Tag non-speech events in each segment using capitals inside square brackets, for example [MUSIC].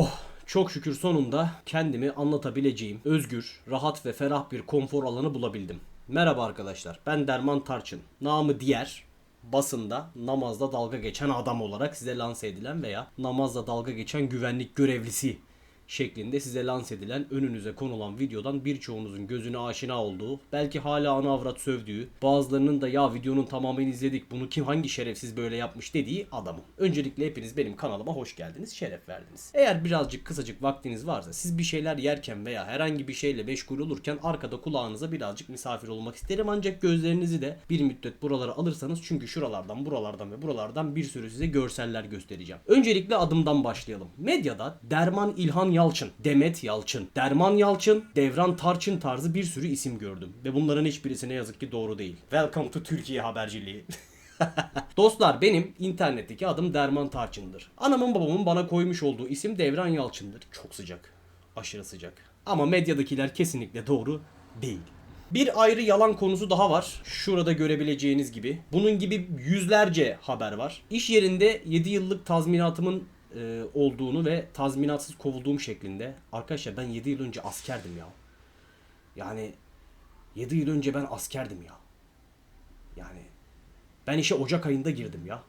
Oh çok şükür sonunda kendimi anlatabileceğim özgür, rahat ve ferah bir konfor alanı bulabildim. Merhaba arkadaşlar ben Derman Tarçın. Namı diğer basında namazda dalga geçen adam olarak size lanse edilen veya namazda dalga geçen güvenlik görevlisi şeklinde size lanse edilen önünüze konulan videodan birçoğunuzun gözüne aşina olduğu, belki hala ana avrat sövdüğü, bazılarının da ya videonun tamamını izledik bunu kim hangi şerefsiz böyle yapmış dediği adamım. Öncelikle hepiniz benim kanalıma hoş geldiniz, şeref verdiniz. Eğer birazcık kısacık vaktiniz varsa siz bir şeyler yerken veya herhangi bir şeyle meşgul olurken arkada kulağınıza birazcık misafir olmak isterim ancak gözlerinizi de bir müddet buralara alırsanız çünkü şuralardan buralardan ve buralardan bir sürü size görseller göstereceğim. Öncelikle adımdan başlayalım. Medyada Derman İlhan Yalçın, Demet Yalçın, Derman Yalçın, Devran Tarçın tarzı bir sürü isim gördüm. Ve bunların hiçbirisi ne yazık ki doğru değil. Welcome to Türkiye haberciliği. [LAUGHS] Dostlar benim internetteki adım Derman Tarçın'dır. Anamın babamın bana koymuş olduğu isim Devran Yalçın'dır. Çok sıcak. Aşırı sıcak. Ama medyadakiler kesinlikle doğru değil. Bir ayrı yalan konusu daha var. Şurada görebileceğiniz gibi. Bunun gibi yüzlerce haber var. İş yerinde 7 yıllık tazminatımın e, olduğunu ve tazminatsız kovulduğum şeklinde. Arkadaşlar ben 7 yıl önce askerdim ya. Yani 7 yıl önce ben askerdim ya. Yani ben işe Ocak ayında girdim ya.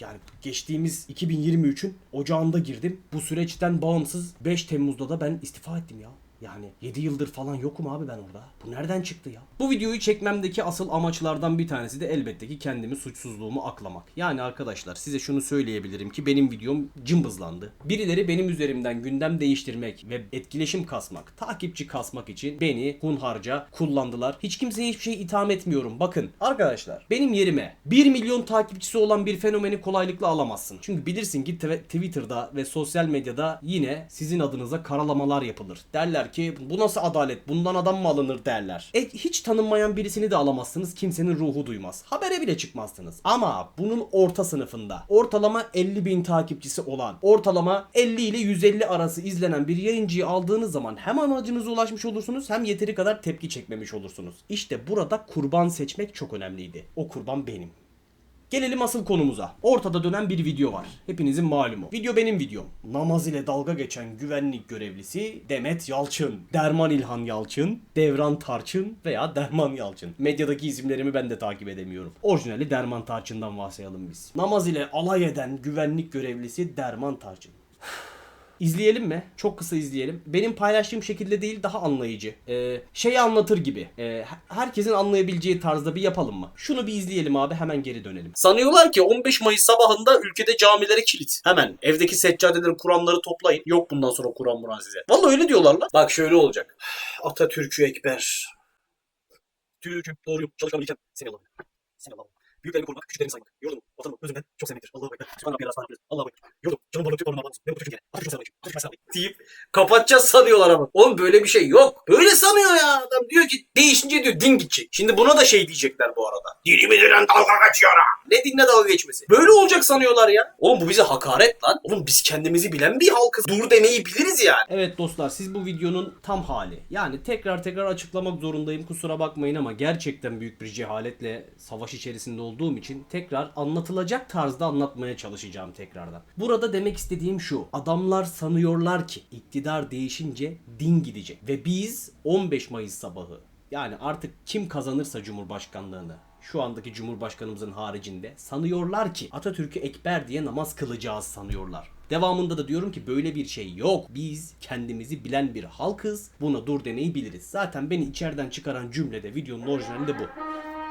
Yani geçtiğimiz 2023'ün ocağında girdim. Bu süreçten bağımsız 5 Temmuz'da da ben istifa ettim ya. Yani 7 yıldır falan yokum abi ben orada. Bu nereden çıktı ya? Bu videoyu çekmemdeki asıl amaçlardan bir tanesi de elbette ki kendimi suçsuzluğumu aklamak. Yani arkadaşlar size şunu söyleyebilirim ki benim videom cımbızlandı. Birileri benim üzerimden gündem değiştirmek ve etkileşim kasmak, takipçi kasmak için beni hunharca kullandılar. Hiç kimseye hiçbir şey itham etmiyorum. Bakın arkadaşlar benim yerime 1 milyon takipçisi olan bir fenomeni kolaylıkla alamazsın. Çünkü bilirsin ki Twitter'da ve sosyal medyada yine sizin adınıza karalamalar yapılır. Derler ki bu nasıl adalet bundan adam mı alınır derler. E, hiç tanınmayan birisini de alamazsınız kimsenin ruhu duymaz. Habere bile çıkmazsınız. Ama bunun orta sınıfında ortalama 50 bin takipçisi olan ortalama 50 ile 150 arası izlenen bir yayıncıyı aldığınız zaman hem amacınıza ulaşmış olursunuz hem yeteri kadar tepki çekmemiş olursunuz. İşte burada kurban seçmek çok önemliydi. O kurban benim. Gelelim asıl konumuza. Ortada dönen bir video var. Hepinizin malumu. Video benim videom. Namaz ile dalga geçen güvenlik görevlisi Demet Yalçın, Derman İlhan Yalçın, Devran Tarçın veya Derman Yalçın. Medyadaki isimlerimi ben de takip edemiyorum. Orijinali Derman Tarçın'dan bahsedelim biz. Namaz ile alay eden güvenlik görevlisi Derman Tarçın. İzleyelim mi? Çok kısa izleyelim. Benim paylaştığım şekilde değil daha anlayıcı. Ee, şeyi anlatır gibi. Ee, herkesin anlayabileceği tarzda bir yapalım mı? Şunu bir izleyelim abi hemen geri dönelim. Sanıyorlar ki 15 Mayıs sabahında ülkede camilere kilit. Hemen evdeki seccadeleri Kur'anları toplayın. Yok bundan sonra Kur'an Muran size. Vallahi öyle diyorlar lan. Bak şöyle olacak. [SIGHS] Atatürk'ü ekber. Türk'üm doğruyum çalışkan bileceğim. Seni Allah'ım. Seni Allah'ım. Büyüklerimi korumak, küçüklerimi saymak. Yurdum, vatanım, özümden çok sevmektir. Allah'a ekber. Sübhan Rabbiyel Aslan Allah'a ekber. Yurdum, canım varlık, Türk varlığına bağlısın. Ve bu Türkiye. Atatürk'ü sevmek. Atatürk'ü sevmek. Deyip kapatacağız sanıyorlar ama. Oğlum böyle bir şey yok. Böyle sanıyor ya. Adam diyor ki değişince diyor din gidecek. Şimdi buna da şey diyecekler bu arada. Dinimi dilen dalga geçiyor ha. Ne dinle dalga geçmesi? Böyle olacak sanıyorlar ya. Oğlum bu bize hakaret lan. Oğlum biz kendimizi bilen bir halkız. Dur demeyi biliriz yani. Evet dostlar siz bu videonun tam hali. Yani tekrar tekrar açıklamak zorundayım. Kusura bakmayın ama gerçekten büyük bir cehaletle savaş içerisinde olduğum için tekrar anlatılacak tarzda anlatmaya çalışacağım tekrardan. Burada demek istediğim şu. Adamlar sanıyorlar ki iktidar değişince din gidecek. Ve biz 15 Mayıs sabahı yani artık kim kazanırsa Cumhurbaşkanlığını şu andaki Cumhurbaşkanımızın haricinde sanıyorlar ki Atatürk'ü ekber diye namaz kılacağız sanıyorlar. Devamında da diyorum ki böyle bir şey yok. Biz kendimizi bilen bir halkız. Buna dur demeyi biliriz. Zaten beni içeriden çıkaran cümlede videonun orijinalinde bu.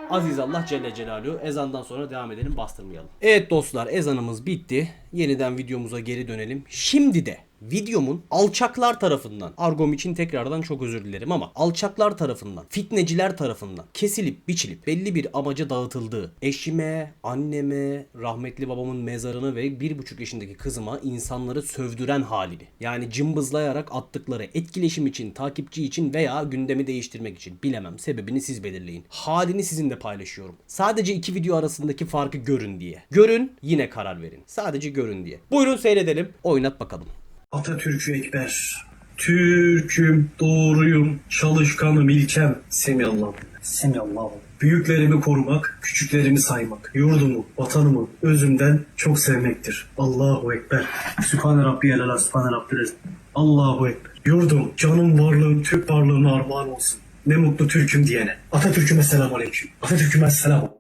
Aziz Allah Celle Celaluhu ezandan sonra devam edelim bastırmayalım. Evet dostlar ezanımız bitti. Yeniden videomuza geri dönelim. Şimdi de videomun alçaklar tarafından argom için tekrardan çok özür dilerim ama alçaklar tarafından fitneciler tarafından kesilip biçilip belli bir amaca dağıtıldığı eşime, anneme, rahmetli babamın mezarını ve bir buçuk yaşındaki kızıma insanları sövdüren halini yani cımbızlayarak attıkları etkileşim için, takipçi için veya gündemi değiştirmek için bilemem sebebini siz belirleyin. Halini sizinle paylaşıyorum. Sadece iki video arasındaki farkı görün diye. Görün yine karar verin. Sadece görün diye. Buyurun seyredelim. Oynat bakalım. Atatürk'ü ekber. Türk'üm, doğruyum, çalışkanım, ilkem. Semih Allah'ım. Semallahu. Büyüklerimi korumak, küçüklerimi saymak, yurdumu, vatanımı özümden çok sevmektir. Allahu Ekber. Sübhane Rabbiyel Ala, Sübhane Rabbiyel Allahu Ekber. Yurdum, canım, varlığım, Türk varlığına armağan olsun. Ne mutlu Türk'üm diyene. Atatürk'üme selam aleyküm. Atatürk'üme selam.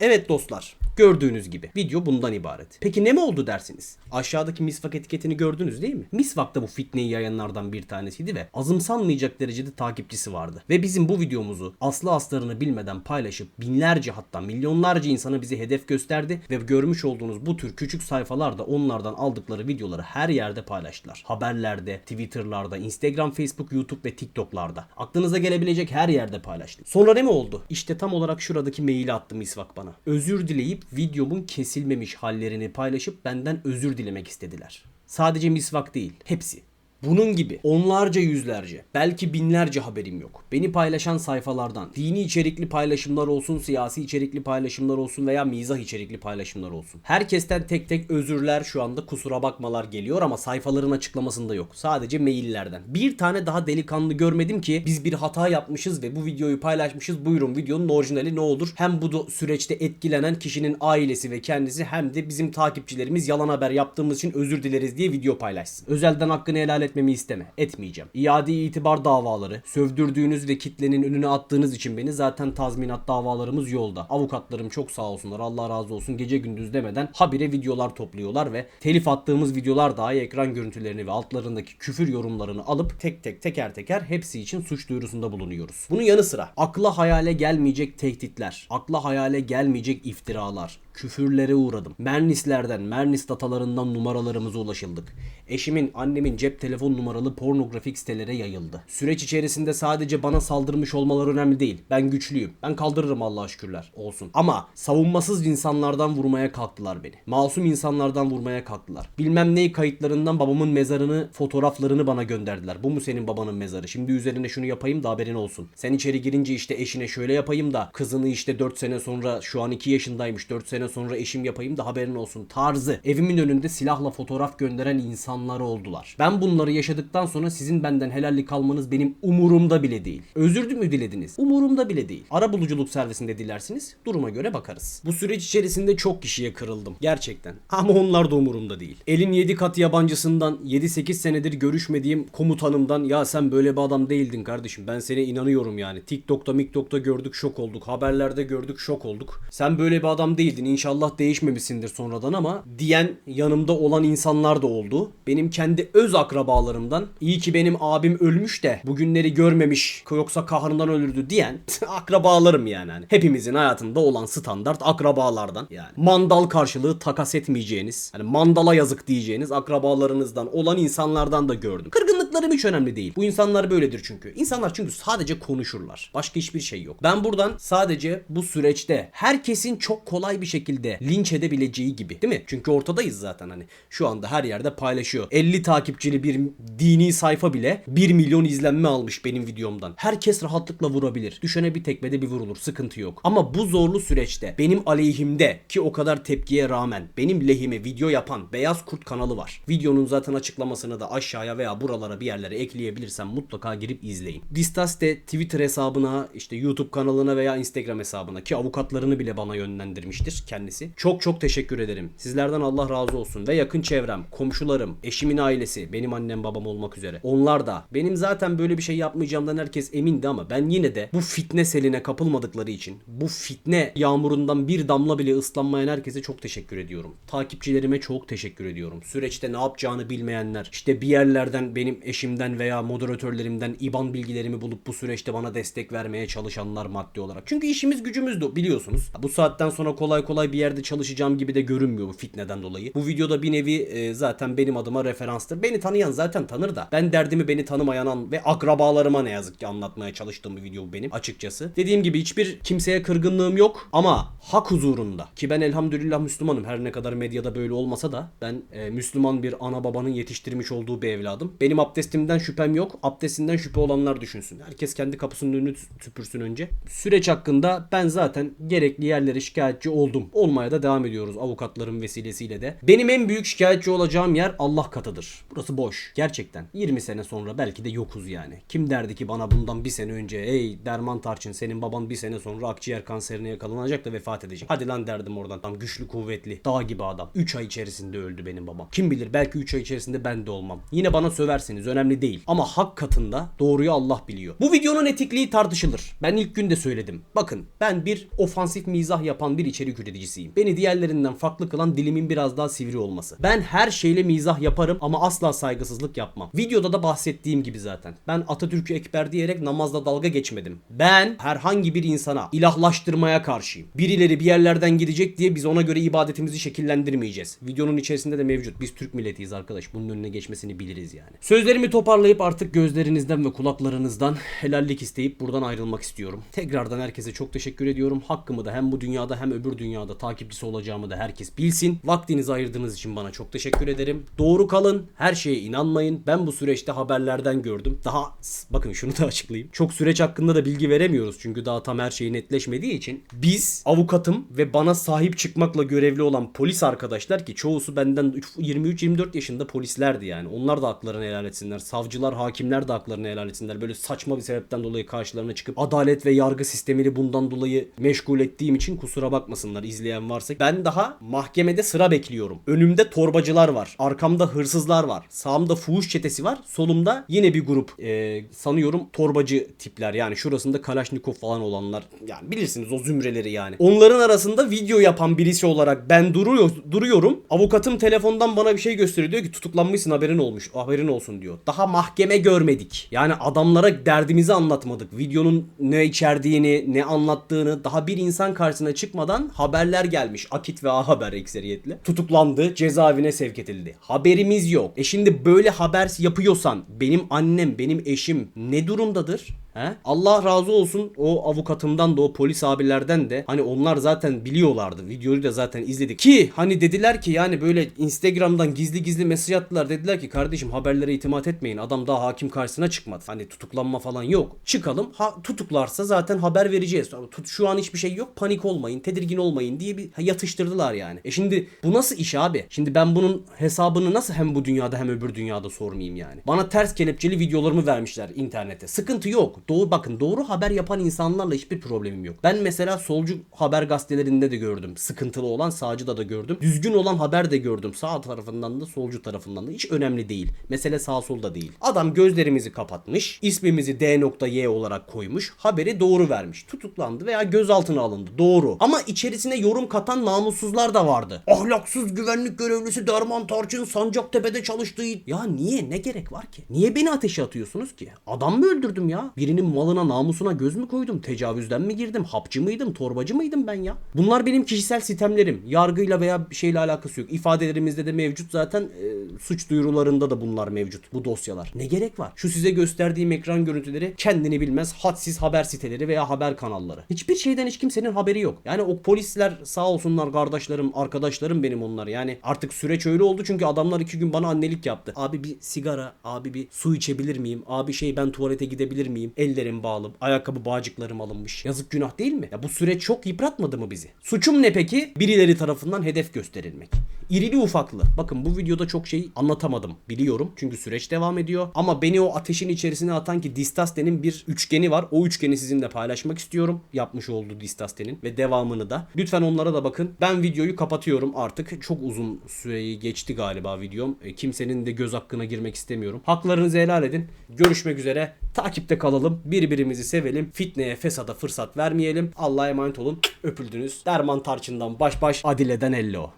Evet dostlar, gördüğünüz gibi video bundan ibaret. Peki ne mi oldu dersiniz? Aşağıdaki misvak etiketini gördünüz değil mi? Misvak da bu fitneyi yayanlardan bir tanesiydi ve azımsanmayacak derecede takipçisi vardı. Ve bizim bu videomuzu aslı aslarını bilmeden paylaşıp binlerce hatta milyonlarca insana bizi hedef gösterdi ve görmüş olduğunuz bu tür küçük sayfalar da onlardan aldıkları videoları her yerde paylaştılar. Haberlerde, Twitter'larda, Instagram, Facebook, YouTube ve TikTok'larda. Aklınıza gelebilecek her yerde paylaştım. Sonra ne mi oldu? İşte tam olarak şuradaki maili attı misvak bana. Özür dileyip videomun kesilmemiş hallerini paylaşıp benden özür dilemek istediler. Sadece misvak değil, hepsi. Bunun gibi onlarca yüzlerce belki binlerce haberim yok. Beni paylaşan sayfalardan dini içerikli paylaşımlar olsun, siyasi içerikli paylaşımlar olsun veya mizah içerikli paylaşımlar olsun. Herkesten tek tek özürler şu anda kusura bakmalar geliyor ama sayfaların açıklamasında yok. Sadece maillerden. Bir tane daha delikanlı görmedim ki biz bir hata yapmışız ve bu videoyu paylaşmışız. Buyurun videonun orijinali ne olur? Hem bu süreçte etkilenen kişinin ailesi ve kendisi hem de bizim takipçilerimiz yalan haber yaptığımız için özür dileriz diye video paylaşsın. Özelden hakkını helal etmemi isteme. Etmeyeceğim. İade itibar davaları, sövdürdüğünüz ve kitlenin önüne attığınız için beni zaten tazminat davalarımız yolda. Avukatlarım çok sağ olsunlar. Allah razı olsun. Gece gündüz demeden habire videolar topluyorlar ve telif attığımız videolar dahi ekran görüntülerini ve altlarındaki küfür yorumlarını alıp tek tek teker teker hepsi için suç duyurusunda bulunuyoruz. Bunun yanı sıra akla hayale gelmeyecek tehditler, akla hayale gelmeyecek iftiralar, küfürlere uğradım. Mernislerden, Mernis datalarından numaralarımıza ulaşıldık. Eşimin, annemin cep telefon numaralı pornografik sitelere yayıldı. Süreç içerisinde sadece bana saldırmış olmaları önemli değil. Ben güçlüyüm. Ben kaldırırım Allah'a şükürler. Olsun. Ama savunmasız insanlardan vurmaya kalktılar beni. Masum insanlardan vurmaya kalktılar. Bilmem ne kayıtlarından babamın mezarını, fotoğraflarını bana gönderdiler. Bu mu senin babanın mezarı? Şimdi üzerine şunu yapayım da haberin olsun. Sen içeri girince işte eşine şöyle yapayım da kızını işte 4 sene sonra şu an 2 yaşındaymış 4 sene sonra eşim yapayım da haberin olsun tarzı. Evimin önünde silahla fotoğraf gönderen insanlar oldular. Ben bunları yaşadıktan sonra sizin benden helallik almanız benim umurumda bile değil. Özür mü dilediniz? Umurumda bile değil. Ara buluculuk servisinde dilersiniz. Duruma göre bakarız. Bu süreç içerisinde çok kişiye kırıldım. Gerçekten. Ama onlar da umurumda değil. Elin 7 kat yabancısından 7-8 senedir görüşmediğim komutanımdan ya sen böyle bir adam değildin kardeşim. Ben sana inanıyorum yani. TikTok'ta miktok'ta gördük şok olduk. Haberlerde gördük şok olduk. Sen böyle bir adam değildin. İnşallah değişmemişsindir sonradan ama diyen yanımda olan insanlar da oldu. Benim kendi öz akrabalarımdan iyi ki benim abim ölmüş de bugünleri görmemiş yoksa kahrından ölürdü diyen [LAUGHS] akrabalarım yani. Hani hepimizin hayatında olan standart akrabalardan yani. Mandal karşılığı takas etmeyeceğiniz, hani mandala yazık diyeceğiniz akrabalarınızdan olan insanlardan da gördüm. Kırgınlıklarım hiç önemli değil. Bu insanlar böyledir çünkü. İnsanlar çünkü sadece konuşurlar. Başka hiçbir şey yok. Ben buradan sadece bu süreçte herkesin çok kolay bir şekilde linç edebileceği gibi değil mi? Çünkü ortadayız zaten hani. Şu anda her yerde paylaşıyor. 50 takipçili bir dini sayfa bile 1 milyon izlenme almış benim videomdan. Herkes rahatlıkla vurabilir. Düşene bir tekmede bir vurulur. Sıkıntı yok. Ama bu zorlu süreçte benim aleyhimde ki o kadar tepkiye rağmen benim lehime video yapan Beyaz Kurt kanalı var. Videonun zaten açıklamasını da aşağıya veya buralara bir yerlere ekleyebilirsem mutlaka girip izleyin. Distas de Twitter hesabına, işte YouTube kanalına veya Instagram hesabına ki avukatlarını bile bana yönlendirmiştir kendisi. Çok çok teşekkür ederim. Sizlerden Allah razı olsun ve yakın çevrem, komşularım, eşimin ailesi, benim annem babam olmak üzere. Onlar da benim zaten böyle bir şey yapmayacağımdan herkes emindi ama ben yine de bu fitne seline kapılmadıkları için, bu fitne yağmurundan bir damla bile ıslanmayan herkese çok teşekkür ediyorum. Takipçilerime çok teşekkür ediyorum. Süreçte ne yapacağını bilmeyenler, işte bir yerlerden benim eşimden veya moderatörlerimden IBAN bilgilerimi bulup bu süreçte bana destek vermeye çalışanlar maddi olarak. Çünkü işimiz gücümüz de biliyorsunuz. Bu saatten sonra kolay kolay bir yerde çalışacağım gibi de görünmüyor bu fitneden dolayı. Bu videoda bir nevi e, zaten benim adıma referanstır. Beni tanıyan zaten tanır da. Ben derdimi beni tanımayan ve akrabalarıma ne yazık ki anlatmaya çalıştığım bir video benim açıkçası. Dediğim gibi hiçbir kimseye kırgınlığım yok ama hak huzurunda ki ben elhamdülillah Müslümanım. Her ne kadar medyada böyle olmasa da ben e, Müslüman bir ana babanın yetiştirmiş olduğu bir evladım. Benim abdest abdestimden şüphem yok. Abdestinden şüphe olanlar düşünsün. Herkes kendi kapısının önünü süpürsün önce. Süreç hakkında ben zaten gerekli yerlere şikayetçi oldum. Olmaya da devam ediyoruz avukatların vesilesiyle de. Benim en büyük şikayetçi olacağım yer Allah katıdır. Burası boş. Gerçekten. 20 sene sonra belki de yokuz yani. Kim derdi ki bana bundan bir sene önce ey Derman Tarçın senin baban bir sene sonra akciğer kanserine yakalanacak da vefat edecek. Hadi lan derdim oradan. Tam güçlü kuvvetli. Dağ gibi adam. 3 ay içerisinde öldü benim babam. Kim bilir belki 3 ay içerisinde ben de olmam. Yine bana söversiniz önemli değil. Ama hak katında doğruyu Allah biliyor. Bu videonun etikliği tartışılır. Ben ilk günde söyledim. Bakın ben bir ofansif mizah yapan bir içerik üreticisiyim. Beni diğerlerinden farklı kılan dilimin biraz daha sivri olması. Ben her şeyle mizah yaparım ama asla saygısızlık yapmam. Videoda da bahsettiğim gibi zaten. Ben Atatürk'ü ekber diyerek namazda dalga geçmedim. Ben herhangi bir insana ilahlaştırmaya karşıyım. Birileri bir yerlerden gidecek diye biz ona göre ibadetimizi şekillendirmeyeceğiz. Videonun içerisinde de mevcut. Biz Türk milletiyiz arkadaş. Bunun önüne geçmesini biliriz yani. Sözlerimi toparlayıp artık gözlerinizden ve kulaklarınızdan helallik isteyip buradan ayrılmak istiyorum. Tekrardan herkese çok teşekkür ediyorum. Hakkımı da hem bu dünyada hem öbür dünyada takipçisi olacağımı da herkes bilsin. Vaktinizi ayırdığınız için bana çok teşekkür ederim. Doğru kalın. Her şeye inanmayın. Ben bu süreçte haberlerden gördüm. Daha bakın şunu da [LAUGHS] açıklayayım. Çok süreç hakkında da bilgi veremiyoruz. Çünkü daha tam her şey netleşmediği için. Biz avukatım ve bana sahip çıkmakla görevli olan polis arkadaşlar ki çoğusu benden 23-24 yaşında polislerdi yani. Onlar da haklarını helal etsinler. Savcılar, hakimler de haklarını helal etsinler. Böyle saçma bir sebepten dolayı karşılarına çıkıp adalet ve yargı sistemini bundan dolayı meşgul ettiğim için kusura bakmasınlar izleyen varsa. Ben daha mahkemede sıra bekliyorum. Önümde torbacılar var. Arkamda hırsızlar var. Sağımda fuhuş çetesi var. Solumda yine bir grup e, sanıyorum torbacı tipler. Yani şurasında Kalaşnikov falan olanlar. Yani bilirsiniz o zümreleri yani. Onların arasında video yapan birisi olarak ben duruyor, duruyorum. Avukatım telefondan bana bir şey gösteriyor. Diyor ki tutuklanmışsın haberin olmuş. Haberin olsun diyor. Daha mahkeme görmedik. Yani adamlara derdimizi anlatmadık. Videonun ne içerdiğini, ne anlattığını daha bir insan karşısına çıkmadan haberler gelmiş. Akit ve A Haber ekseriyetle. Tutuklandı, cezaevine sevk edildi. Haberimiz yok. E şimdi böyle haber yapıyorsan benim annem, benim eşim ne durumdadır? He? Allah razı olsun o avukatımdan da o polis abilerden de hani onlar zaten biliyorlardı. Videoyu da zaten izledik. Ki hani dediler ki yani böyle Instagram'dan gizli gizli mesaj attılar. Dediler ki kardeşim haberlere itimat etmeyin. Adam daha hakim karşısına çıkmadı. Hani tutuklanma falan yok. Çıkalım. Ha, tutuklarsa zaten haber vereceğiz. Tut, şu an hiçbir şey yok. Panik olmayın. Tedirgin olmayın diye bir yatıştırdılar yani. E şimdi bu nasıl iş abi? Şimdi ben bunun hesabını nasıl hem bu dünyada hem öbür dünyada sormayayım yani. Bana ters kelepçeli videolarımı vermişler internete. Sıkıntı yok. Doğru bakın doğru haber yapan insanlarla hiçbir problemim yok. Ben mesela solcu haber gazetelerinde de gördüm. Sıkıntılı olan sağcıda da gördüm. Düzgün olan haber de gördüm. Sağ tarafından da solcu tarafından da. Hiç önemli değil. Mesele sağ solda değil. Adam gözlerimizi kapatmış. ismimizi D.Y olarak koymuş. Haberi doğru vermiş. Tutuklandı veya gözaltına alındı. Doğru. Ama içerisine yorum katan namussuzlar da vardı. Ahlaksız güvenlik görevlisi Derman Tarçın Sancaktepe'de çalıştığı... Ya niye? Ne gerek var ki? Niye beni ateşe atıyorsunuz ki? Adam mı öldürdüm ya? Birinin malına namusuna göz mü koydum? Tecavüzden mi girdim? Hapçı mıydım? Torbacı mıydım ben ya? Bunlar benim kişisel sitemlerim. Yargıyla veya bir şeyle alakası yok. İfadelerimizde de mevcut zaten e, suç duyurularında da bunlar mevcut. Bu dosyalar. Ne gerek var? Şu size gösterdiğim ekran görüntüleri kendini bilmez hadsiz haber siteleri veya haber kanalları. Hiçbir şeyden hiç kimsenin haberi yok. Yani o polisler sağ olsunlar kardeşlerim, arkadaşlarım benim onlar. Yani artık süreç öyle oldu çünkü adamlar iki gün bana annelik yaptı. Abi bir sigara, abi bir su içebilir miyim? Abi şey ben tuvalete gidebilir miyim? Ellerim bağlı, ayakkabı bağcıklarım alınmış. Yazık günah değil mi? Ya bu süreç çok yıpratmadı mı bizi? Suçum ne peki? Birileri tarafından hedef gösterilmek. İrili ufaklı. Bakın bu videoda çok şey anlatamadım. Biliyorum. Çünkü süreç devam ediyor. Ama beni o ateşin içerisine atan ki Distasten'in bir üçgeni var. O üçgeni sizinle paylaşmak istiyorum. Yapmış olduğu Distasten'in ve devamını da. Lütfen onlara da bakın. Ben videoyu kapatıyorum artık. Çok uzun süreyi geçti galiba videom. E, kimsenin de göz hakkına girmek istemiyorum. Haklarınızı helal edin. Görüşmek üzere. Takipte kalalım. Birbirimizi sevelim. Fitneye, fesada fırsat vermeyelim. Allah'a emanet olun. Öpüldünüz. Derman Tarçın'dan baş baş Adile'den Ello.